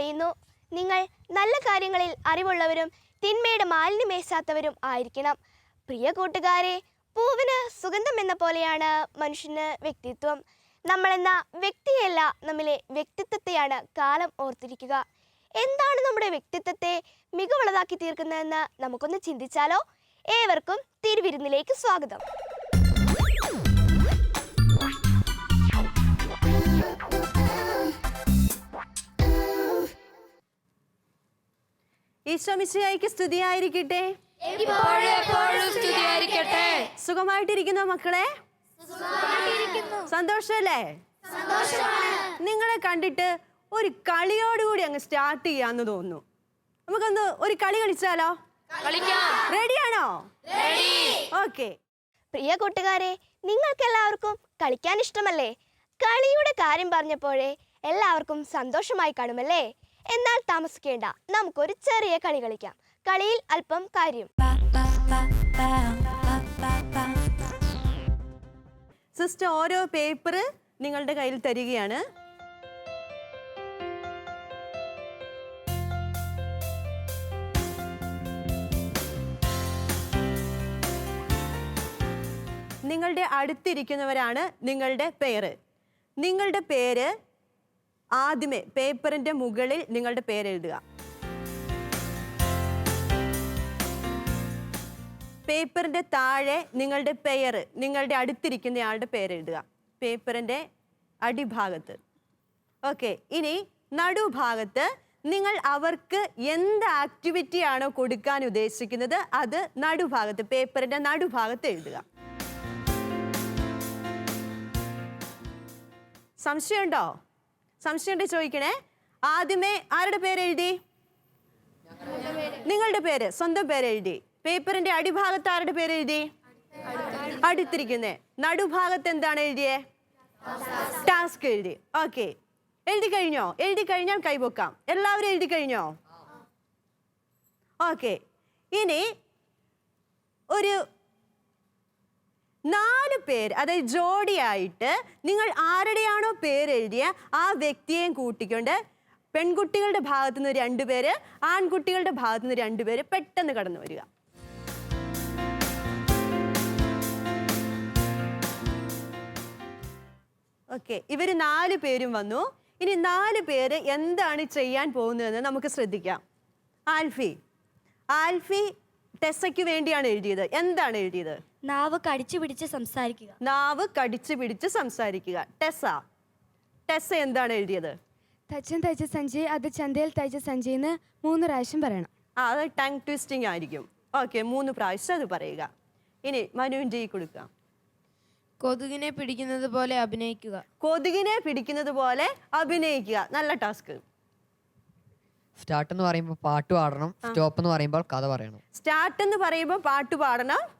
പറയുന്നു. നിങ്ങൾ നല്ല കാര്യങ്ങളിൽ അറിവുള്ളവരും തിന്മയുടെ മാലിന്യമേശാത്തവരും ആയിരിക്കണം. പ്രിയ കൂട്ടുകാരെ പൂവിന് സുഗന്ധം എന്ന പോലെയാണ് മനുഷ്യന് വ്യക്തിത്വം. നമ്മളെന്ന വ്യക്തിയല്ല നമ്മിലെ വ്യക്തിത്വത്തെയാണ് കാലം ഓർത്തിരിക്കുക. എന്താണ് നമ്മുടെ വ്യക്തിത്വത്തെ മികവുള്ളതാക്കി തീർക്കുന്നതെന്ന് നമുക്കൊന്ന് ചിന്തിച്ചാലോ? ഏവർക്കും തിരുവിരുന്നിലേക്ക് സ്വാഗതം. ഈശോമിശിയായിക്ക് സ്തുതിയായിരിക്കട്ടെ. സുഖമായിട്ടിരിക്കുന്നു മക്കളെ? സന്തോഷല്ലേ? നിങ്ങളെ കണ്ടിട്ട് ഒരു കളിയോടുകൂടി അങ്ങ് സ്റ്റാർട്ട് ചെയ്യാന്ന് തോന്നുന്നു. നമുക്കൊന്ന് ഒരു കളി കളിച്ചാലോ? കളിക്കാം. റെഡിയാണോ ഓക്കെ പ്രിയ കൂട്ടുകാരെ നിങ്ങൾക്ക് എല്ലാവർക്കും കളിക്കാൻ ഇഷ്ടമല്ലേ? കളിയുടെ കാര്യം പറഞ്ഞപ്പോഴേ എല്ലാവർക്കും സന്തോഷമായി കാണുമല്ലേ? എന്നാൽ താമസിക്കേണ്ട. നമുക്കൊരു ചെറിയ കളി കളിക്കാം. കളിയിൽ അല്പം കാര്യം. സിസ്റ്റർ ഓരോ പേപ്പർ നിങ്ങളുടെ കയ്യിൽ തരികയാണ്. നിങ്ങളുടെ അടുത്തിരിക്കുന്നവരാണ് നിങ്ങളുടെ പേര്. നിങ്ങളുടെ പേര് ആദ്യമേ പേപ്പറിന്റെ മുകളിൽ നിങ്ങളുടെ പേരെഴുതുക. പേപ്പറിന്റെ താഴെ നിങ്ങളുടെ പെയർ നിങ്ങളുടെ അടുത്തിരിക്കുന്നയാളുടെ പേര് എഴുതുക പേപ്പറിന്റെ അടിഭാഗത്ത്. ഓക്കെ ഇനി നടുഭാഗത്ത് നിങ്ങൾ അവർക്ക് എന്ത് ആക്ടിവിറ്റി ആണോ കൊടുക്കാൻ ഉദ്ദേശിക്കുന്നത് അത് നടുഭാഗത്ത് പേപ്പറിന്റെ നടുഭാഗത്ത് എഴുതുക. സംശയമുണ്ടോ? സംശയമുണ്ടോ ചോദിക്കണേ. ആദ്യമേ ആരുടെ പേര് എഴുതി? നിങ്ങളുടെ പേര് സ്വന്തം പേര് എഴുതി. പേപ്പറിന്റെ അടിഭാഗത്ത് ആരുടെ പേര് എഴുതി? അടുത്തിരിക്കുന്നേ. നടുഭാഗത്ത് എന്താണ് എഴുതിയേ? ടാസ്ക് എഴുതി. ഓക്കെ. എഴുതി കഴിഞ്ഞോ? എഴുതി കഴിഞ്ഞാൽ കൈപൊക്കാം എല്ലാവരും എഴുതി കഴിഞ്ഞോ? ഓക്കെ. ഇനി ഒരു നാല് പേര് അതായത് ജോഡിയായിട്ട് നിങ്ങൾ ആരുടെയാണോ പേരെഴുതിയ ആ വ്യക്തിയെയും കൂട്ടിക്കൊണ്ട് പെൺകുട്ടികളുടെ ഭാഗത്തു നിന്ന് രണ്ടുപേര് ആൺകുട്ടികളുടെ ഭാഗത്തു നിന്ന് രണ്ടുപേര് പെട്ടെന്ന് കടന്നു വരിക. ഓക്കെ ഇവർ നാല് പേരും വന്നു. ഇനി നാല് പേര് എന്താണ് ചെയ്യാൻ പോകുന്നതെന്ന് നമുക്ക് ശ്രദ്ധിക്കാം. ആൽഫി. ആൽഫി ടെസ്സയ്ക്ക് വേണ്ടിയാണ് എഴുതിയത്. എന്താണ് എഴുതിയത്? നാവ് കടിച്ചു പിടിച്ച് സംസാരിക്കുക. നാവ് കടിച്ചു പിടിച്ച് സംസാരിക്കുക. ടെസ ടെസ എന്താണ് എഴുതിയത്? തച്ചൻ തയ്ച്ച സഞ്ജയ് അത് ചന്തയിൽ തയ്ച്ച സഞ്ജയ് എന്ന് മൂന്ന് പ്രാവശ്യം പറയണം. ആ അത് ടങ് ട്വിസ്റ്റിംഗ് ആയിരിക്കും. ഓക്കെ മൂന്ന് പ്രാവശ്യം അത് പറയുക. ഇനി മനുവിന്റെ ഈ കൊടുക്കുക കൊതുകിനെ പിടിക്കുന്നത് പോലെ അഭിനയിക്കുക. കൊതുകിനെ പിടിക്കുന്നത് പോലെ അഭിനയിക്കുക. നല്ല ടാസ്ക്. സ്റ്റാർട്ട് എന്ന് പറയുമ്പോൾ പാട്ട് പാടണം. സ്റ്റോപ്പ് എന്ന് പറയുമ്പോൾ കഥ പറയണം. സ്റ്റാർട്ട് എന്ന് പറയുമ്പോൾ പാട്ട് പാടണം.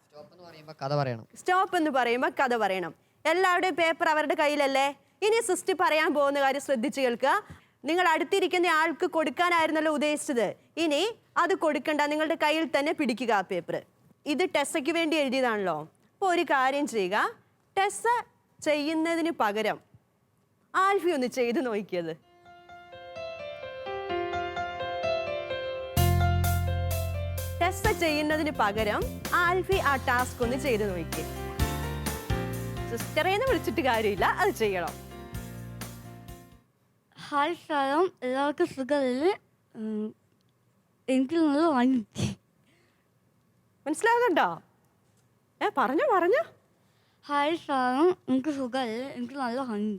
സ്റ്റോപ്പ് എന്ന് പറയുമ്പോൾ കഥ പറയണം. എല്ലാവരുടെയും പേപ്പർ അവരുടെ കയ്യിലല്ലേ? ഇനി സിസ്റ്റി പറയാൻ പോകുന്ന കാര്യം ശ്രദ്ധിച്ചു കേൾക്കുക. നിങ്ങൾ അടുത്തിരിക്കുന്ന ആൾക്ക് കൊടുക്കാനായിരുന്നല്ലോ ഉദ്ദേശിച്ചത്. ഇനി അത് കൊടുക്കണ്ട. നിങ്ങളുടെ കയ്യിൽ തന്നെ പിടിക്കുക ആ പേപ്പർ ഇത് ടെസ്സയ്ക്ക് വേണ്ടി എഴുതിയതാണല്ലോ. അപ്പോൾ ഒരു കാര്യം ചെയ്യുക. ടെസ്സ ചെയ്യുന്നതിന് പകരം ആൽഫി ഒന്ന് ചെയ്ത് നോക്കിയത്. ടെസ്സ ചെയ്യുന്നതിന് പകരം ആൽഫി ആ ടാസ്ക് ഒന്ന് ചെയ്ത് നോക്കി. സിസ്റ്ററേന്ന് വിളിച്ചിട്ട് കാര്യമില്ല അത് ചെയ്യണം. ഹായ് സാറം എല്ലാവർക്കും സുഖമല്ലേ? എനിക്ക് നല്ല വാങ്ങി മനസ്സിലാകണ്ടോ ഏ പറഞ്ഞു പറഞ്ഞു. ഹായ് സാറും എനിക്ക് സുഖമല്ലേ? എനിക്ക് നല്ല വാങ്ങി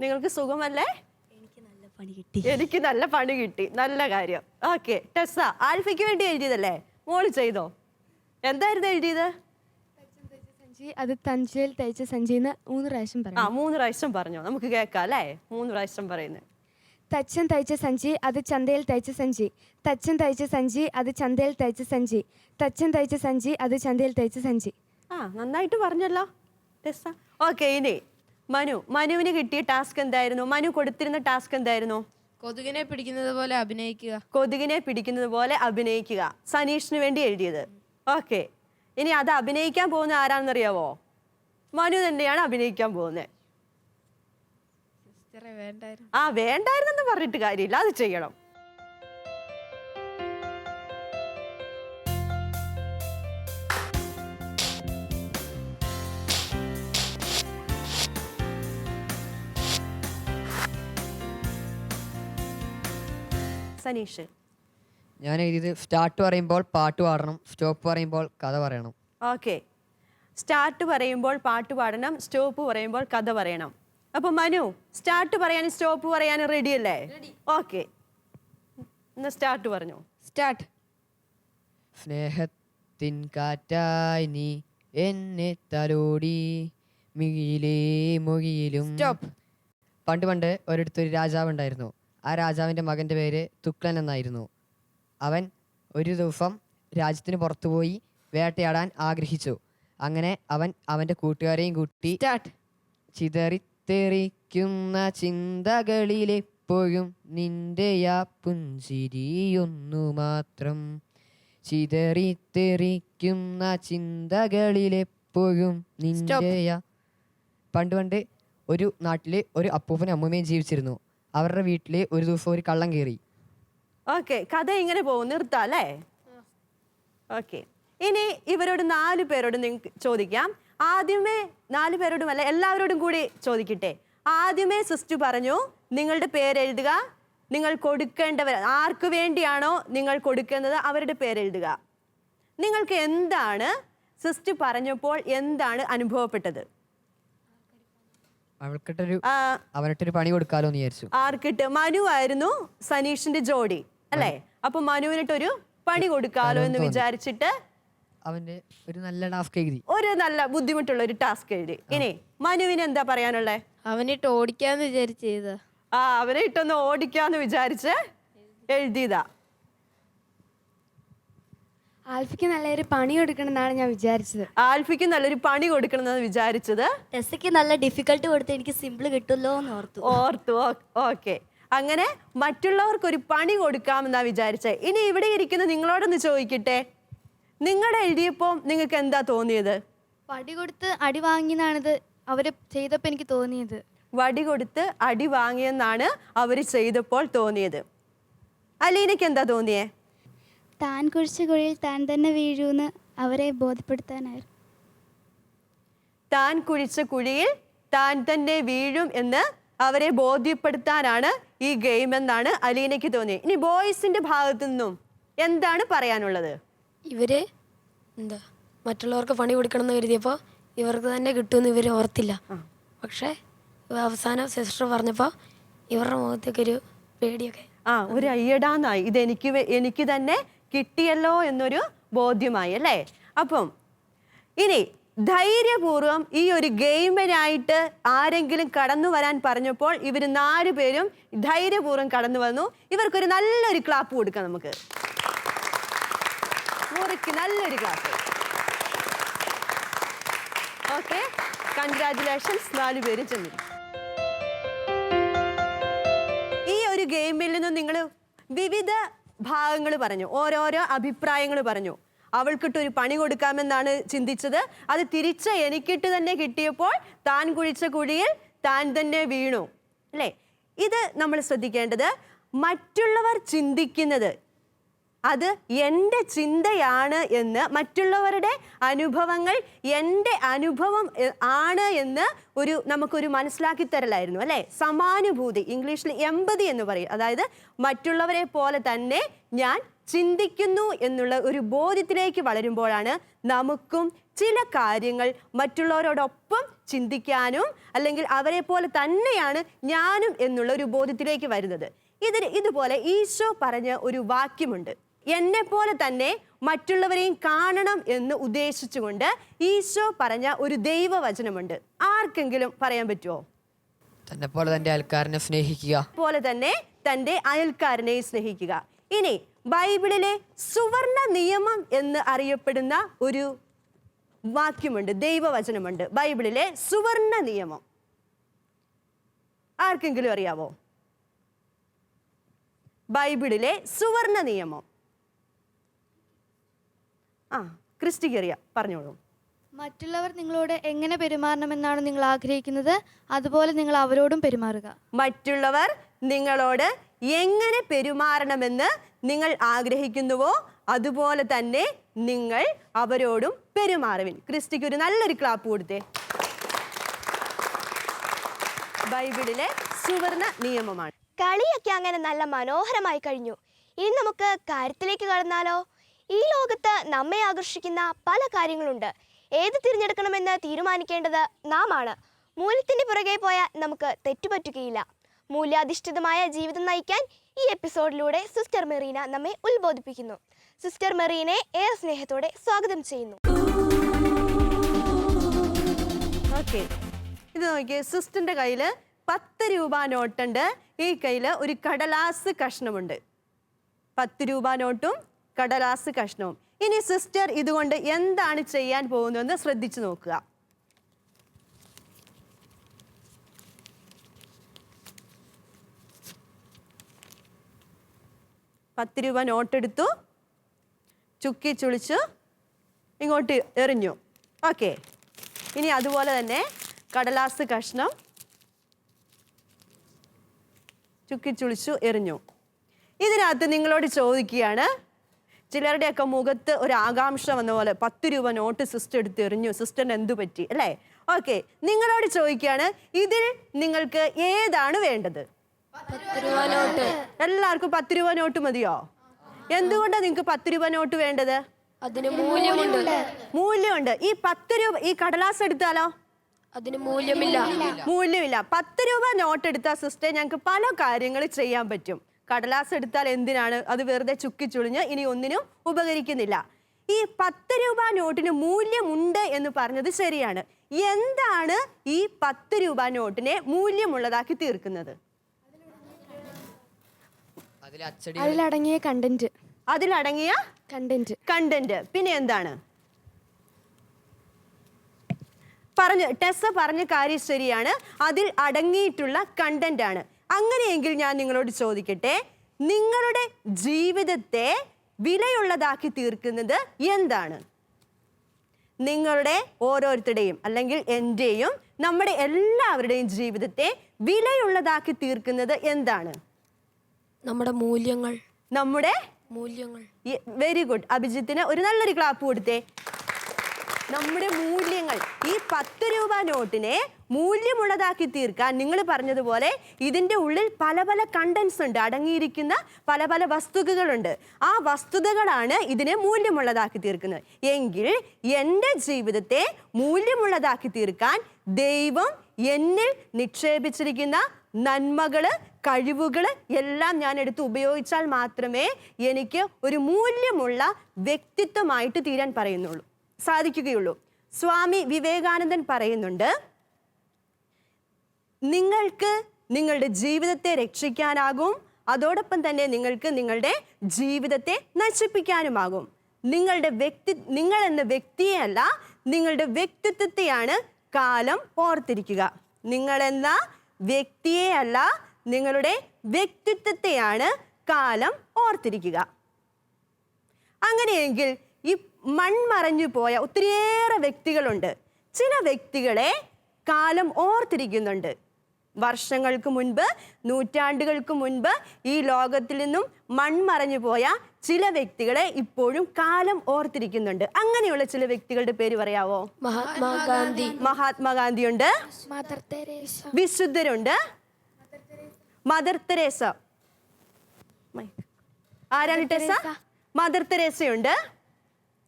നിങ്ങൾക്ക് സുഖമല്ലേ? പണി കിട്ടി. എനിക്ക് നല്ല പണി കിട്ടി. നല്ല കാര്യം. ഓക്കെ ടെസ്സ ആൽഫയ്ക്ക് വേണ്ടി എഴുതിയതല്ലേ? മോൾ ചെയ്തോ? എന്തായിരുന്നു എഴുതിയത്? സഞ്ചി അത് തഞ്ചയിൽ തയ്ച്ച സഞ്ചിന്ന് മൂന്ന് പ്രാവശ്യം ആ മൂന്ന് പ്രാവശ്യം പറഞ്ഞു. നമുക്ക് കേൾക്കാം അല്ലേ? മൂന്ന് പ്രാവശ്യം പറയുന്നത്. തച്ചൻ തയ്ച്ച സഞ്ചി അത് ചന്തയിൽ തയ്ച്ച സഞ്ചി. തച്ചൻ തയ്ച്ച സഞ്ചി അത് ചന്തയിൽ തയ്ച്ച സഞ്ചി. തച്ചൻ തയ്ച്ച സഞ്ചി അത് ചന്തയിൽ തയ്ച്ച സഞ്ചി. ആ നന്നായിട്ട് പറഞ്ഞല്ലോ ടെസ്സ ഓക്കെ ഇനി മനു മനുവിന് കിട്ടിയ ടാസ്ക് എന്തായിരുന്നു? മനു കൊടുത്തിരുന്ന ടാസ്ക് എന്തായിരുന്നു? കൊതുകിനെ പിടിക്കുന്നത് പോലെ അഭിനയിക്കുക. കൊതുകിനെ പിടിക്കുന്നത് പോലെ അഭിനയിക്കുക. സനീഷിന് വേണ്ടി എഴുതിയത്. ഓക്കെ. ഇനി അത് അഭിനയിക്കാൻ പോകുന്ന ആരാണെന്നറിയാവോ? മനു തന്നെയാണ് അഭിനയിക്കാൻ പോകുന്നത്. ആ വേണ്ടായിരുന്നെന്ന് പറഞ്ഞിട്ട് കാര്യമില്ല. അത് ചെയ്യണം. സനീഷ്? ഞാൻ എഴുതിയത് സ്റ്റാർട്ട് പറയുമ്പോൾ പാട്ട് പാടണം സ്റ്റോപ്പ് പറയുമ്പോൾ കഥ പറയണം. ഓക്കെ. സ്റ്റാർട്ട് പറയുമ്പോൾ പാട്ട് പാടണം സ്റ്റോപ്പ് പറയുമ്പോൾ കഥ പറയണം. അപ്പൊ മനു സ്റ്റാർട്ട് പറയാനും സ്റ്റോപ്പ് പറയാനും റെഡി അല്ലേ? ഓക്കെ. എന്നാ സ്റ്റാർട്ട് പറഞ്ഞു. സ്റ്റാർട്ട്. സ്നേഹത്തിൻ കാറ്റായി നീ എന്നെ തലോടി മിഴിയിലേ മൊഴിയിലും സ്റ്റോപ്പ് പണ്ട് പണ്ട് ഒരിടത്തൊരു രാജാവ് ഉണ്ടായിരുന്നു. ആ രാജാവിന്റെ മകന്റെ പേര് തുക്ലൻ എന്നായിരുന്നു. അവൻ ഒരു ദിവസം രാജ്യത്തിന് പുറത്തുപോയി വേട്ടയാടാൻ ആഗ്രഹിച്ചു. അങ്ങനെ അവൻ അവന്റെ കൂട്ടുകാരെയും കൂട്ടി ചിതറിത്തെറിക്കുന്ന ചിന്തകളിലെപ്പോഴും നിന്റെ നിന്റെയാ പുഞ്ചിരിയൊന്നു മാത്രം. ചിതറിത്തെറിക്കുന്ന ചിന്തകളിലെപ്പോഴും നിന്റെ പണ്ട് പണ്ട് ഒരു നാട്ടിൽ ഒരു അപ്പൂപ്പനും അമ്മൂമ്മയും ജീവിച്ചിരുന്നു. അവരുടെ വീട്ടിൽ ഒരു ദിവസം ഒരു കള്ളം കയറി ഓക്കെ കഥ ഇങ്ങനെ പോകും. നിർത്താം അല്ലേ? ഓക്കെ. ഇനി ഇവരോട് നാല് പേരോട് നിങ്ങൾക്ക് ചോദിക്കാം. ആദ്യമേ നാല് പേരോടും അല്ല എല്ലാവരോടും കൂടി ചോദിക്കട്ടെ. ആദ്യമേ സിസ്റ്റു പറഞ്ഞു നിങ്ങളുടെ പേരെഴുതുക. നിങ്ങൾ കൊടുക്കേണ്ടവർ ആർക്ക് വേണ്ടിയാണോ നിങ്ങൾ കൊടുക്കുന്നത് അവരുടെ പേരെഴുതുക. നിങ്ങൾക്ക് എന്താണ്? സിസ്റ്റു പറഞ്ഞപ്പോൾ എന്താണ് അനുഭവപ്പെട്ടത്? അവൾക്കിട്ടൊരു അവനിട്ടൊരു പണി കൊടുക്കാലോ എന്ന് വിചാരിച്ചു. ആർക്കിട്ട്? മനു ആയിരുന്നു സനീഷിന്റെ ജോഡി അല്ലേ? അപ്പൊ മനുവിനിട്ടൊരു പണി കൊടുക്കാലോ എന്ന് വിചാരിച്ചിട്ട് അവന്റെ ഒരു നല്ല ടാസ്ക് എഴുതി. ഒരു നല്ല ബുദ്ധിമുട്ടുള്ള ഒരു ടാസ്ക് എഴുതി. ഇനി മനുവിന് എന്താ പറയാനുള്ളേ? അവനിട്ട് ഓടിക്കാന്ന് വിചാരിച്ചത്. ആ അവനെ ഇട്ടൊന്ന് ഓടിക്കാന്ന് വിചാരിച്ച് എഴുതിയതാ. ആൽഫിക്ക് നല്ലൊരു പണി കൊടുക്കണമെന്നാണ് ഞാൻ വിചാരിച്ചത്. ആൽഫിക്ക് നല്ലൊരു പണി കൊടുക്കണമെന്നാണ് വിചാരിച്ചത്. ടെസ്സയ്ക്ക് നല്ല ഡിഫിക്കൽട്ട് കൊടുത്ത് എനിക്ക് സിമ്പിൾ കിട്ടുമല്ലോ എന്ന് ഓർത്തു. ഓർത്തു ഓക്കെ. അങ്ങനെ മറ്റുള്ളവർക്ക് ഒരു പണി കൊടുക്കാമെന്നാ വിചാരിച്ചത് ഇനി ഇവിടെ ഇരിക്കുന്ന നിങ്ങളോടൊന്ന് ചോദിക്കട്ടെ. നിങ്ങളുടെ എഴുതിയപ്പോൾ നിങ്ങൾക്ക് എന്താ തോന്നിയത്? പടി കൊടുത്ത് അടി വാങ്ങിയെന്നാണിത് അവർ ചെയ്തപ്പോൾ എനിക്ക് തോന്നിയത്. വടി കൊടുത്ത് അടി വാങ്ങിയെന്നാണ് അവർ ചെയ്തപ്പോൾ തോന്നിയത്. അലീനയ്ക്ക് എന്താ തോന്നിയേ? താൻ കുഴിച്ച കുഴിയിൽ താൻ തന്നെ വീഴൂന്ന് അവരെ ബോധ്യപ്പെടുത്താനായിരുന്നു. താൻ കുഴിച്ച കുഴിയിൽ താൻ തന്നെ വീഴും എന്ന് അവരെ ബോധ്യപ്പെടുത്താനാണ് ഈ ഗെയിം എന്നാണ് അലീനയ്ക്ക് തോന്നി ഇനി ബോയ്സിന്റെ ഭാഗത്തു നിന്നും എന്താണ് പറയാനുള്ളത്? ഇവർ എന്താ മറ്റുള്ളവർക്ക് പണി കൊടുക്കണം എന്ന് കരുതിയപ്പോൾ ഇവർക്ക് തന്നെ കിട്ടുമെന്ന് ഇവർ ഓർത്തില്ല. പക്ഷേ അവസാനം സിസ്റ്റർ പറഞ്ഞപ്പോൾ ഇവരുടെ മുഖത്തേക്ക് ഒരു പേടിയൊക്കെ. ആ ഒരു അയ്യടാന്നായി. ഇത് എനിക്ക് എനിക്ക് തന്നെ കിട്ടിയല്ലോ എന്നൊരു ബോധ്യമായി അല്ലേ? അപ്പം ഇനി ധൈര്യപൂർവം ഈ ഒരു ഗെയിമിനായിട്ട് ആരെങ്കിലും കടന്നു വരാൻ പറഞ്ഞപ്പോൾ ഇവർ നാല് പേരും ധൈര്യപൂർവം കടന്നു വന്നു. ഇവർക്കൊരു നല്ലൊരു ക്ലാപ്പ് കൊടുക്കാം നമുക്ക്. മുറിക്ക് നല്ലൊരു ക്ലാപ്പ് ഓക്കെ. കൺഗ്രാറ്റുലേഷൻസ് നാലു പേരും ചെന്നു. ഈ ഒരു ഗെയിമിൽ നിന്ന് നിങ്ങൾ വിവിധ ഭാഗങ്ങൾ പറഞ്ഞു ഓരോരോ അഭിപ്രായങ്ങൾ പറഞ്ഞു. അവൾക്കിട്ട് ഒരു പണി കൊടുക്കാമെന്നാണ് ചിന്തിച്ചത്. അത് തിരിച്ച് എനിക്കിട്ട് തന്നെ കിട്ടിയപ്പോൾ താൻ കുഴിച്ച കുഴിയിൽ താൻ തന്നെ വീണു. അല്ലേ? ഇത് നമ്മൾ ശ്രദ്ധിക്കേണ്ടത് മറ്റുള്ളവർ ചിന്തിക്കുന്നത് അത് എന്റെ ചിന്തയാണ് എന്ന് മറ്റുള്ളവരുടെ അനുഭവങ്ങൾ എന്റെ അനുഭവം ആണ് എന്ന് ഒരു നമുക്കൊരു മനസ്സിലാക്കി തരലായിരുന്നു അല്ലേ? സമാനുഭൂതി ഇംഗ്ലീഷിൽ എമ്പതി എന്ന് പറയും. അതായത് മറ്റുള്ളവരെ പോലെ തന്നെ ഞാൻ ചിന്തിക്കുന്നു എന്നുള്ള ഒരു ബോധ്യത്തിലേക്ക് വളരുമ്പോഴാണ് നമുക്കും ചില കാര്യങ്ങൾ മറ്റുള്ളവരോടൊപ്പം ചിന്തിക്കാനും അല്ലെങ്കിൽ അവരെ പോലെ തന്നെയാണ് ഞാനും എന്നുള്ള ഒരു ബോധ്യത്തിലേക്ക് വരുന്നത്. ഇതിന് ഇതുപോലെ ഈശോ പറഞ്ഞ ഒരു വാക്യമുണ്ട്. എന്നെ പോലെ തന്നെ മറ്റുള്ളവരെയും കാണണം എന്ന് ഉദ്ദേശിച്ചുകൊണ്ട് ഈശോ പറഞ്ഞ ഒരു ദൈവവചനമുണ്ട്. ആർക്കെങ്കിലും പറയാൻ പറ്റുമോ തന്നെ പോലെ തന്റെ അയൽക്കാരനെ സ്നേഹിക്കുക. പോലെ തന്നെ തന്റെ അയൽക്കാരനെ സ്നേഹിക്കുക. ഇനി ബൈബിളിലെ സുവർണ നിയമം എന്ന് അറിയപ്പെടുന്ന ഒരു വാക്യമുണ്ട് ദൈവവചനമുണ്ട്. ബൈബിളിലെ സുവർണ നിയമം. ആർക്കെങ്കിലും അറിയാവോ? ബൈബിളിലെ സുവർണ നിയമം. ആ ക്രിസ്റ്റി കയറിയ പറഞ്ഞോളൂ. മറ്റുള്ളവർ നിങ്ങളോട് എങ്ങനെ പെരുമാറണമെന്നാണ് നിങ്ങൾ ആഗ്രഹിക്കുന്നത്? അതുപോലെ നിങ്ങൾ അവരോടും പെരുമാറുക. മറ്റുള്ളവർ നിങ്ങളോട് എങ്ങനെ പെരുമാറണമെന്ന് നിങ്ങൾ ആഗ്രഹിക്കുന്നുവോ അതുപോലെ തന്നെ നിങ്ങൾ അവരോടും പെരുമാറുവിൻ. ക്രിസ്റ്റിക്ക് ഒരു നല്ലൊരു ക്ലാപ്പ് കൊടുത്തേ. ബൈബിളിലെ സുവർണ നിയമമാണ്. കളിയൊക്കെ അങ്ങനെ നല്ല മനോഹരമായി കഴിഞ്ഞു. ഇനി നമുക്ക് കാര്യത്തിലേക്ക് കടന്നാലോ? ഈ ലോകത്ത് നമ്മെ ആകർഷിക്കുന്ന പല കാര്യങ്ങളുണ്ട്. ഏത് തിരഞ്ഞെടുക്കണമെന്ന് തീരുമാനിക്കേണ്ടത് നാം ആണ് മൂല്യത്തിന്റെ പുറകെ പോയാൽ നമുക്ക് തെറ്റുപറ്റുകയില്ല. മൂല്യാധിഷ്ഠിതമായ ജീവിതം നയിക്കാൻ ഈ എപ്പിസോഡിലൂടെ സിസ്റ്റർ മെറീന നമ്മെ ഉത്ബോധിപ്പിക്കുന്നു. സിസ്റ്റർ മെറീനെ ഏറെ സ്നേഹത്തോടെ സ്വാഗതം ചെയ്യുന്നു. ഓക്കെ. ഇത് നോക്കിയേ സിസ്റ്ററിന്റെ കയ്യിൽ പത്ത് രൂപ നോട്ടുണ്ട്. ഈ കയ്യിൽ ഒരു കടലാസ് കഷ്ണമുണ്ട്. പത്ത് രൂപ നോട്ടും കടലാസ് കഷ്ണവും. ഇനി സിസ്റ്റർ ഇതുകൊണ്ട് എന്താണ് ചെയ്യാൻ പോകുന്നതെന്ന് ശ്രദ്ധിച്ചു നോക്കുക. പത്ത് രൂപ നോട്ടെടുത്തു. ചുക്കി ചുളിച്ച്. ഇങ്ങോട്ട് എറിഞ്ഞു. ഓക്കെ. ഇനി അതുപോലെ തന്നെ കടലാസ് കഷ്ണം. ചുക്കി ചുളിച്ചു എറിഞ്ഞു. ഇതിനകത്ത് നിങ്ങളോട് ചോദിക്കുകയാണ് ചിലരുടെയൊക്കെ മുഖത്ത് ഒരു ആകാംക്ഷ വന്ന പോലെ പത്ത് രൂപ നോട്ട് സിസ്റ്റർ എടുത്ത് എറിഞ്ഞു. സിസ്റ്ററിന് എന്തു പറ്റി? അല്ലേ? ഓക്കെ നിങ്ങളോട് ചോദിക്കുകയാണ് ഇതിൽ നിങ്ങൾക്ക് ഏതാണ് വേണ്ടത്? എല്ലാവർക്കും പത്ത് രൂപ നോട്ട് മതിയോ? എന്തുകൊണ്ടാണ് നിങ്ങൾക്ക് പത്ത് രൂപ നോട്ട് വേണ്ടത്? അതിന് മൂല്യമുണ്ട്. മൂല്യമുണ്ട്. ഈ പത്ത് രൂപ ഈ കടലാസ് എടുത്താലോ? അതിന് മൂല്യമില്ല. മൂല്യമില്ല. പത്ത് രൂപ നോട്ട് എടുത്താൽ സിസ്റ്റർ ഞങ്ങൾക്ക് പല കാര്യങ്ങൾ ചെയ്യാൻ പറ്റും. കടലാസ് എടുത്താൽ എന്തിനാണ്? അത് വെറുതെ ചുക്കി ചുളിഞ്ഞ് ഇനി ഒന്നിനും ഉപകരിക്കുന്നില്ല. ഈ പത്ത് രൂപ നോട്ടിന് മൂല്യമുണ്ട് എന്ന് പറഞ്ഞത് ശരിയാണ്. എന്താണ് ഈ പത്ത് രൂപ നോട്ടിനെ മൂല്യമുള്ളതാക്കി തീർക്കുന്നത്? അതിൽ അച്ചടി അതിലടങ്ങിയ കണ്ടന്റ് അതിലടങ്ങിയ കണ്ടന്റ് കണ്ടന്റ് പിന്നെ എന്താണ്? പറഞ്ഞു ടെസ് പറഞ്ഞ കാര്യം ശരിയാണ്. അതിൽ അടങ്ങിയിട്ടുള്ള കണ്ടന്റ് ആണ്. അങ്ങനെയെങ്കിൽ ഞാൻ നിങ്ങളോട് ചോദിക്കട്ടെ നിങ്ങളുടെ ജീവിതത്തെ വിലയുള്ളതാക്കി തീർക്കുന്നത് എന്താണ്? നിങ്ങളുടെ ഓരോരുത്തരുടെയും അല്ലെങ്കിൽ എന്റെയും നമ്മുടെ എല്ലാവരുടെയും ജീവിതത്തെ വിലയുള്ളതാക്കി തീർക്കുന്നത് എന്താണ്? നമ്മുടെ മൂല്യങ്ങൾ. നമ്മുടെ മൂല്യങ്ങൾ. വെരി ഗുഡ് അഭിജിത്തിന് ഒരു നല്ലൊരു ക്ലാപ്പ് കൊടുത്തേ. നമ്മുടെ മൂല്യങ്ങൾ. ഈ പത്ത് രൂപ നോട്ടിനെ മൂല്യമുള്ളതാക്കി തീർക്കാൻ നിങ്ങൾ പറഞ്ഞതുപോലെ ഇതിന്റെ ഉള്ളിൽ പല പല കണ്ടൻസ് ഉണ്ട്. അടങ്ങിയിരിക്കുന്ന പല പല വസ്തുതകളുണ്ട്. ആ വസ്തുതകളാണ് ഇതിനെ മൂല്യമുള്ളതാക്കി തീർക്കുന്നത്. എങ്കിൽ എന്റെ ജീവിതത്തെ മൂല്യമുള്ളതാക്കി തീർക്കാൻ ദൈവം എന്നിൽ നിക്ഷേപിച്ചിരിക്കുന്ന നന്മകൾ കഴിവുകൾ എല്ലാം ഞാൻ എടുത്ത് ഉപയോഗിച്ചാൽ മാത്രമേ എനിക്ക് ഒരു മൂല്യമുള്ള വ്യക്തിത്വമായിട്ട് തീരാൻ പറയുന്നുള്ളൂ. സാധിക്കുകയുള്ളൂ. സ്വാമി വിവേകാനന്ദൻ പറയുന്നുണ്ട് നിങ്ങൾക്ക് നിങ്ങളുടെ ജീവിതത്തെ രക്ഷിക്കാനാകും. അതോടൊപ്പം തന്നെ നിങ്ങൾക്ക് നിങ്ങളുടെ ജീവിതത്തെ നശിപ്പിക്കാനുമാകും. നിങ്ങളുടെ വ്യക്തി നിങ്ങൾ എന്ന വ്യക്തിയെയല്ല നിങ്ങളുടെ വ്യക്തിത്വത്തെയാണ് കാലം ഓർത്തിരിക്കുക. നിങ്ങളെന്ന വ്യക്തിയെയല്ല നിങ്ങളുടെ വ്യക്തിത്വത്തെയാണ് കാലം ഓർത്തിരിക്കുക. അങ്ങനെയെങ്കിൽ ഈ മൺമറഞ്ഞു പോയ ഒത്തിരിയേറെ വ്യക്തികളുണ്ട്. ചില വ്യക്തികളെ കാലം ഓർത്തിരിക്കുന്നുണ്ട്. വർഷങ്ങൾക്ക് മുൻപ് നൂറ്റാണ്ടുകൾക്ക് മുൻപ് ഈ ലോകത്തിൽ നിന്നും മൺമറഞ്ഞു പോയ ചില വ്യക്തികളെ ഇപ്പോഴും കാലം ഓർത്തിരിക്കുന്നുണ്ട്. അങ്ങനെയുള്ള ചില വ്യക്തികളുടെ പേര് പറയാവോ? മഹാത്മാഗാന്ധി. മഹാത്മാഗാന്ധിയുണ്ട്. മദർ തെരേസ വിശുദ്ധരുണ്ട്. മദർ തെരേസ ആരാണ് ടെസ? മദർ തെരേസയുണ്ട്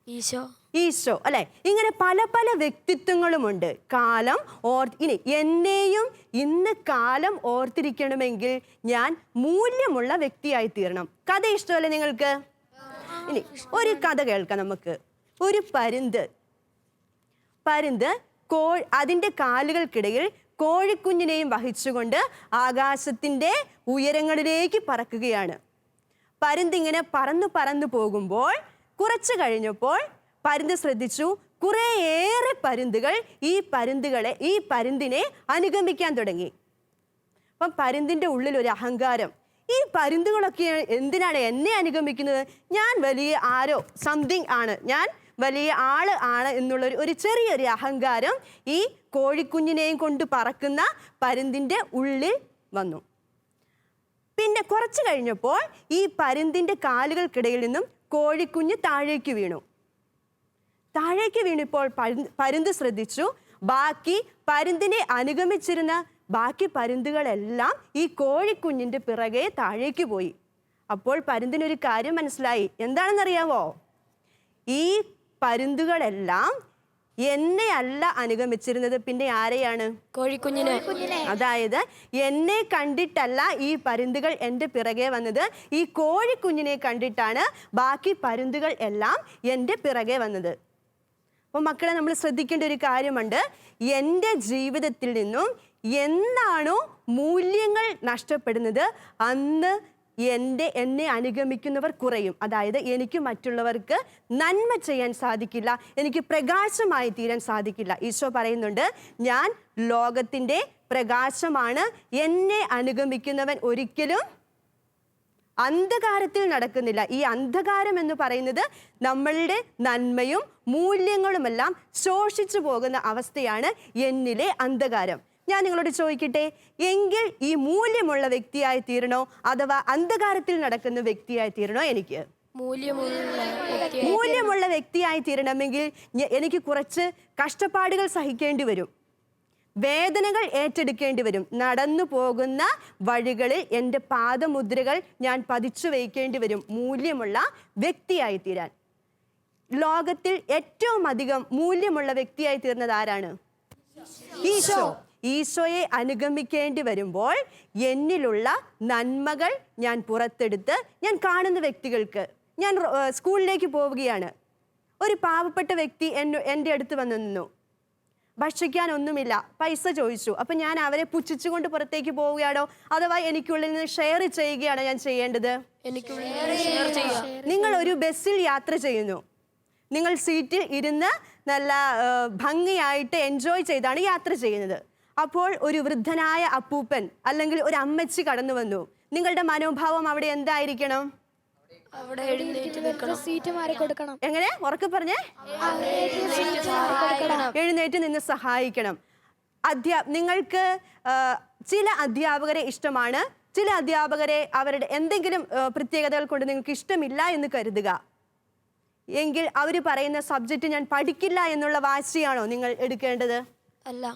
ഈശോ. ഈശോ അല്ലെ? ഇങ്ങനെ പല പല വ്യക്തിത്വങ്ങളുമുണ്ട്. കാലം ഓർ ഇനി എന്നെയും ഇന്ന് കാലം ഓർത്തിരിക്കണമെങ്കിൽ ഞാൻ മൂല്യമുള്ള വ്യക്തിയായി തീരണം. കഥ ഇഷ്ടമല്ലേ നിങ്ങൾക്ക്? ഇനി ഒരു കഥ കേൾക്കാം നമുക്ക്. ഒരു പരുന്ത്. പരുന്ത് കോ അതിന്റെ കാലുകൾക്കിടയിൽ കോഴിക്കുഞ്ഞിനെയും വഹിച്ചുകൊണ്ട് ആകാശത്തിന്റെ ഉയരങ്ങളിലേക്ക് പറക്കുകയാണ്. പരുന്ത് ഇങ്ങനെ പറന്നു പറന്നു പോകുമ്പോൾ കുറച്ച് കഴിഞ്ഞപ്പോൾ പരുന്ത് ശ്രദ്ധിച്ചു. കുറേയേറെ പരുന്തുകൾ ഈ പരുന്തുകളെ ഈ പരുന്തിനെ അനുഗമിക്കാൻ തുടങ്ങി. അപ്പം പരുന്തിന്റെ ഉള്ളിൽ ഒരു അഹങ്കാരം. ഈ പരുന്തുകളൊക്കെ എന്തിനാണ് എന്നെ അനുഗമിക്കുന്നത്? ഞാൻ വലിയ ആരോ സംതിങ് ആണ്. ഞാൻ വലിയ ആൾ ആണ് എന്നുള്ളൊരു ഒരു ചെറിയൊരു അഹങ്കാരം ഈ കോഴിക്കുഞ്ഞിനെയും കൊണ്ട് പറക്കുന്ന പരുന്തിന്റെ ഉള്ളിൽ വന്നു. പിന്നെ കുറച്ച് കഴിഞ്ഞപ്പോൾ ഈ പരുന്തിന്റെ കാലുകൾക്കിടയിൽ നിന്നും കോഴിക്കുഞ്ഞ് താഴേക്ക് വീണു. താഴേക്ക് വീണിപ്പോൾ പരുന്ത് പരുന്ത് ശ്രദ്ധിച്ചു. ബാക്കി പരുന്തിനെ അനുഗമിച്ചിരുന്ന ബാക്കി പരുന്തുകളെല്ലാം ഈ കോഴിക്കുഞ്ഞിന്റെ പിറകെ താഴേക്ക് പോയി. അപ്പോൾ പരുന്തിനൊരു കാര്യം മനസ്സിലായി. എന്താണെന്നറിയാവോ? ഈ പരുന്തുകളെല്ലാം എന്നെ അല്ല അനുഗമിച്ചിരുന്നത്. പിന്നെ ആരെയാണ്? കോഴിക്കുഞ്ഞിനെ. അതായത് എന്നെ കണ്ടിട്ടല്ല ഈ പരുന്തുകൾ എന്റെ പിറകെ വന്നത്. ഈ കോഴിക്കുഞ്ഞിനെ കണ്ടിട്ടാണ് ബാക്കി പരുന്തുകൾ എല്ലാം എന്റെ പിറകെ വന്നത്. അപ്പോൾ മക്കളെ നമ്മൾ ശ്രദ്ധിക്കേണ്ട ഒരു കാര്യമുണ്ട്. എന്റെ ജീവിതത്തിൽ നിന്നും എന്താണോ മൂല്യങ്ങൾ നഷ്ടപ്പെടുന്നത് അന്ന് എന്റെ എന്നെ അനുഗമിക്കുന്നവർ കുറയും. അതായത് എനിക്ക് മറ്റുള്ളവർക്ക് നന്മ ചെയ്യാൻ സാധിക്കില്ല എനിക്ക് പ്രകാശമായി തീരാൻ സാധിക്കില്ല. ഈശോ പറയുന്നുണ്ട് ഞാൻ ലോകത്തിന്റെ പ്രകാശമാണ്. എന്നെ അനുഗമിക്കുന്നവൻ ഒരിക്കലും അന്ധകാരത്തിൽ നടക്കുന്നില്ല. ഈ അന്ധകാരം എന്ന് പറയുന്നത് നമ്മളുടെ നന്മയും മൂല്യങ്ങളുമെല്ലാം ശോഷിച്ചു പോകുന്ന അവസ്ഥയാണ് എന്നിലെ അന്ധകാരം. ഞാൻ നിങ്ങളോട് ചോദിക്കട്ടെ എങ്കിൽ ഈ മൂല്യമുള്ള വ്യക്തിയായി തീരണോ? അഥവാ അന്ധകാരത്തിൽ നടക്കുന്ന വ്യക്തിയായി തീരണോ എനിക്ക്? മൂല്യമുള്ള വ്യക്തിയായി തീരണമെങ്കിൽ എനിക്ക് കുറച്ച് കഷ്ടപ്പാടുകൾ സഹിക്കേണ്ടി വരും. വേദനകൾ ഏറ്റെടുക്കേണ്ടി വരും. നടന്നു പോകുന്ന വഴികളിൽ എന്റെ പാദമുദ്രകൾ ഞാൻ പതിച്ചു വയ്ക്കേണ്ടി വരും. മൂല്യമുള്ള വ്യക്തിയായി തീരാൻ. ലോകത്തിൽ ഏറ്റവും അധികം മൂല്യമുള്ള വ്യക്തിയായി തീർന്നത് ആരാണ്? ഈശോ. ഈശോയെ അനുഗമിക്കേണ്ടി വരുമ്പോൾ എന്നിലുള്ള നന്മകൾ ഞാൻ പുറത്തെടുത്ത് ഞാൻ കാണുന്ന വ്യക്തികൾക്ക് ഞാൻ സ്കൂളിലേക്ക് പോവുകയാണ്. ഒരു പാവപ്പെട്ട വ്യക്തി എന്റെ അടുത്ത് വന്നു നിന്നു. ഭക്ഷിക്കാൻ ഒന്നുമില്ല പൈസ ചോദിച്ചു. അപ്പം ഞാൻ അവരെ പുച്ഛിച്ചുകൊണ്ട് പുറത്തേക്ക് പോവുകയാണോ? അഥവാ എനിക്കുള്ളിൽ നിന്ന് ഷെയർ ചെയ്യുകയാണോ ഞാൻ ചെയ്യേണ്ടത്? നിങ്ങൾ ഒരു ബസ്സിൽ യാത്ര ചെയ്യുന്നു. നിങ്ങൾ സീറ്റിൽ ഇരുന്ന് നല്ല ഭംഗിയായിട്ട് എൻജോയ് ചെയ്താണ് യാത്ര ചെയ്യുന്നത്. അപ്പോൾ ഒരു വൃദ്ധനായ അപ്പൂപ്പൻ അല്ലെങ്കിൽ ഒരു അമ്മച്ചി കടന്നു വന്നു നിങ്ങളുടെ മനോഭാവം അവിടെ എന്തായിരിക്കണം? അവിടെ എഴുന്നേറ്റ് നിൽക്കണം. സീറ്റ് മാറി കൊടുക്കണം. എങ്ങനെ? ഉറക്കെ പറഞ്ഞേ? എഴുന്നേറ്റ് നിന്ന് സഹായിക്കണം. അധ്യാ നിങ്ങൾക്ക് ചില അധ്യാപകരെ ഇഷ്ടമാണ്. ചില അധ്യാപകരെ അവരുടെ എന്തെങ്കിലും പ്രത്യേകതകൾ കൊണ്ട് നിങ്ങൾക്ക് ഇഷ്ടമില്ല എന്ന് കരുതുക. എങ്കിൽ അവർ പറയുന്ന സബ്ജക്റ്റ് ഞാൻ പഠിക്കില്ല എന്നുള്ള വാശിയാണോ നിങ്ങൾ എടുക്കേണ്ടത്? അല്ല.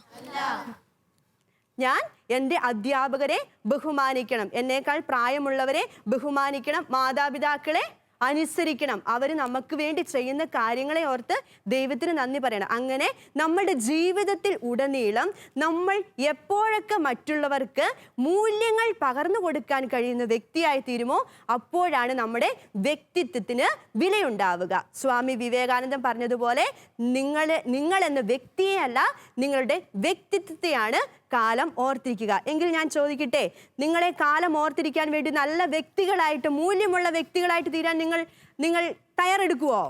ഞാൻ എന്റെ അധ്യാപകരെ ബഹുമാനിക്കണം. എന്നേക്കാൾ പ്രായമുള്ളവരെ ബഹുമാനിക്കണം. മാതാപിതാക്കളെ അനുസരിക്കണം. അവർ നമുക്ക് വേണ്ടി ചെയ്യുന്ന കാര്യങ്ങളെ ഓർത്ത് ദൈവത്തിന് നന്ദി പറയണം. അങ്ങനെ നമ്മുടെ ജീവിതത്തിൽ ഉടനീളം നമ്മൾ എപ്പോഴൊക്കെ മറ്റുള്ളവർക്ക് മൂല്യങ്ങൾ പകർന്നു കൊടുക്കാൻ കഴിയുന്ന വ്യക്തിയായി തീരുമോ അപ്പോഴാണ് നമ്മുടെ വ്യക്തിത്വത്തിന് വിലയുണ്ടാവുക. സ്വാമി വിവേകാനന്ദൻ പറഞ്ഞതുപോലെ നിങ്ങൾ നിങ്ങളെന്ന വ്യക്തിയെയല്ല നിങ്ങളുടെ വ്യക്തിത്വത്തെയാണ് കാലം ഓർത്തിരിക്കുക. എങ്കിൽ ഞാൻ ചോദിക്കട്ടെ നിങ്ങളെ കാലം ഓർത്തിരിക്കാൻ വേണ്ടി നല്ല വ്യക്തികളായിട്ട് മൂല്യമുള്ള വ്യക്തികളായിട്ട് തീരാൻ നിങ്ങൾ നിങ്ങൾ തയ്യാറെടുക്കുവോ?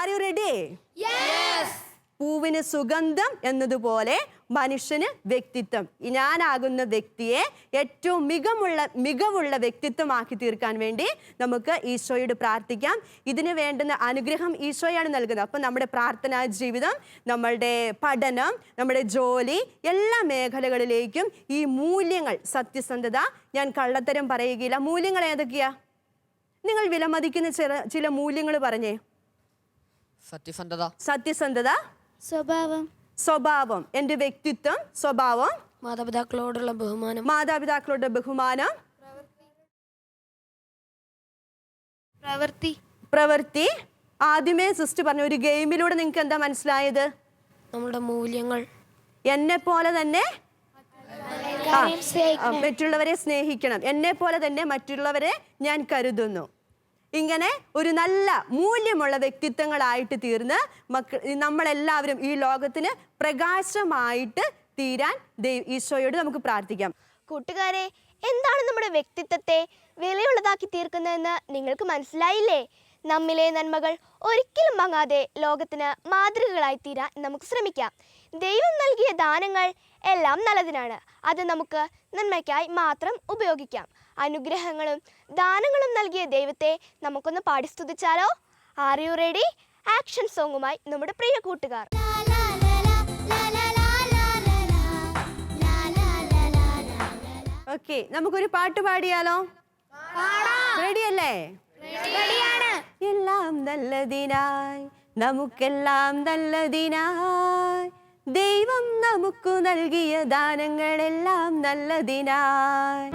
ആർ യു റെഡി പൂവിന് സുഗന്ധം എന്നതുപോലെ മനുഷ്യന് വ്യക്തിത്വം. ഞാനാകുന്ന വ്യക്തിയെ ഏറ്റവും മികമുള്ള മികവുള്ള വ്യക്തിത്വമാക്കി തീർക്കാൻ വേണ്ടി നമുക്ക് ഈശോയോട് പ്രാർത്ഥിക്കാം. ഇതിന് വേണ്ടുന്ന അനുഗ്രഹം ഈശോയാണ് നൽകുന്നത്. അപ്പം നമ്മുടെ പ്രാർത്ഥനാ ജീവിതം നമ്മളുടെ പഠനം നമ്മുടെ ജോലി എല്ലാ മേഖലകളിലേക്കും ഈ മൂല്യങ്ങൾ സത്യസന്ധത ഞാൻ കള്ളത്തരം പറയുകയില്ല. മൂല്യങ്ങൾ ഏതൊക്കെയാ? നിങ്ങൾ വിലമതിക്കുന്ന ചില ചില മൂല്യങ്ങൾ പറഞ്ഞേ. സത്യസന്ധത. സത്യസന്ധത സ്വഭാവം. സ്വഭാവം. എന്റെ വ്യക്തിത്വം സ്വഭാവം? മാതാപിതാക്കളോടുള്ള ബഹുമാനം. മാതാപിതാക്കളുടെ ബഹുമാനം? പ്രവൃത്തി പ്രവൃത്തി ആദ്യമേ സിസ്റ്റർ പറഞ്ഞു ഒരു ഗെയിമിലൂടെ നിങ്ങൾക്ക് എന്താ മനസ്സിലായത്? നമ്മുടെ മൂല്യങ്ങൾ. എന്നെ പോലെ തന്നെ മറ്റുള്ളവരെ സ്നേഹിക്കണം. എന്നെ പോലെ തന്നെ മറ്റുള്ളവരെ ഞാൻ കരുതുന്നു. ഇങ്ങനെ ഒരു നല്ല മൂല്യമുള്ള വ്യക്തിത്വങ്ങളായിട്ട് തീർന്ന് മക്ക നമ്മളെല്ലാവരും ഈ ലോകത്തിന് പ്രകാശമായിട്ട് തീരാൻ ദൈവ ഈശോയോട് നമുക്ക് പ്രാർത്ഥിക്കാം. കൂട്ടുകാരെ എന്താണ് നമ്മുടെ വ്യക്തിത്വത്തെ വിലയുള്ളതാക്കി തീർക്കുന്നതെന്ന് നിങ്ങൾക്ക് മനസ്സിലായില്ലേ? നമ്മിലെ നന്മകൾ ഒരിക്കലും മങ്ങാതെ ലോകത്തിന് മാതൃകകളായി തീരാൻ നമുക്ക് ശ്രമിക്കാം. ദൈവം നൽകിയ ദാനങ്ങൾ എല്ലാം നല്ലതിനാണ്. അത് നമുക്ക് നന്മയ്ക്കായി മാത്രം ഉപയോഗിക്കാം. അനുഗ്രഹങ്ങളും ദാനങ്ങളും നൽകിയ ദൈവത്തെ നമുക്കൊന്ന് പാടി സ്തുതിച്ചാലോ? ആർ യു റെഡി ആക്ഷൻ സോങ്ങുമായി നമ്മുടെ പ്രിയ കൂട്ടുകാർ. ഓക്കെ നമുക്കൊരു പാട്ട് പാടിയാലോ? റെഡി അല്ലേ? എല്ലാം നല്ലതിനായി നമുക്കെല്ലാം നല്ലതിനായി. ദൈവം നമുക്കു നൽകിയ ദാനങ്ങളെല്ലാം നല്ലതിനായി.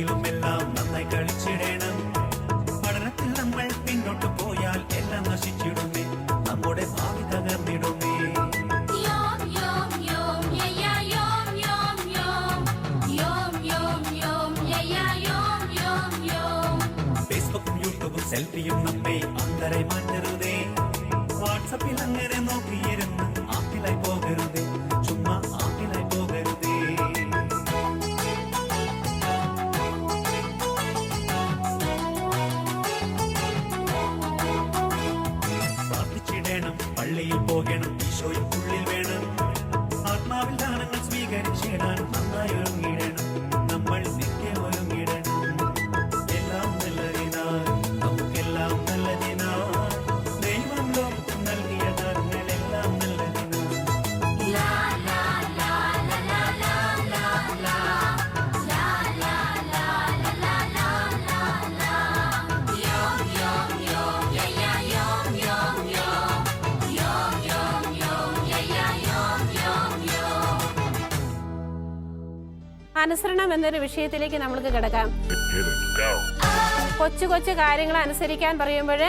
Tranquilo, melão. അനുസരണം എന്നൊരു വിഷയത്തിലേക്ക് നമ്മൾക്ക് കിടക്കാം. കൊച്ചു കൊച്ചു കാര്യങ്ങൾ അനുസരിക്കാൻ പറയുമ്പോൾ